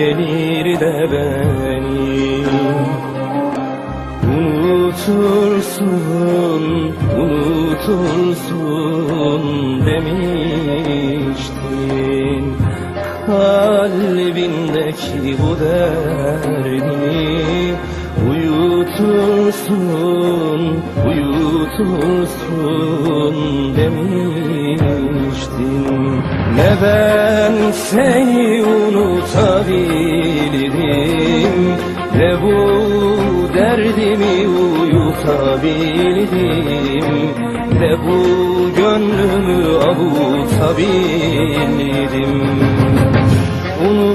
gelir de beni. Unutursun, unutursun demiştin. Kalbindeki bu derdini Uyutursun, uyutursun demiştin. Ne ben seni unutabilirim? Ne bu derdimi uyutabildim Ne bu gönlümü avutabildim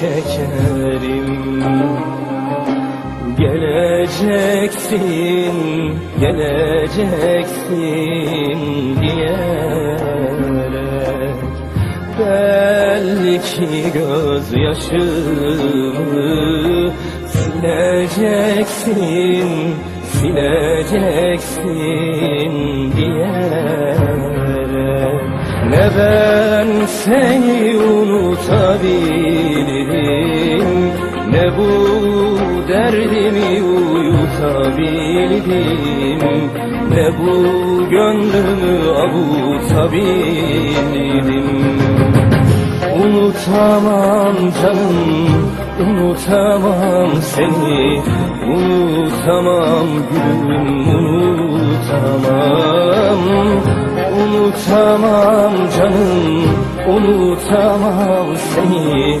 çekerim. Geleceksin, geleceksin diyerek Belki gözyaşımı sileceksin, sileceksin diyerek. Ne ben seni unutabilirim bu derdimi uyutabildim? Ne bu gönlümü avutabildim? Unutamam canım, unutamam seni. Unutamam gülüm, unutamam. Unutamam canım, unutamam seni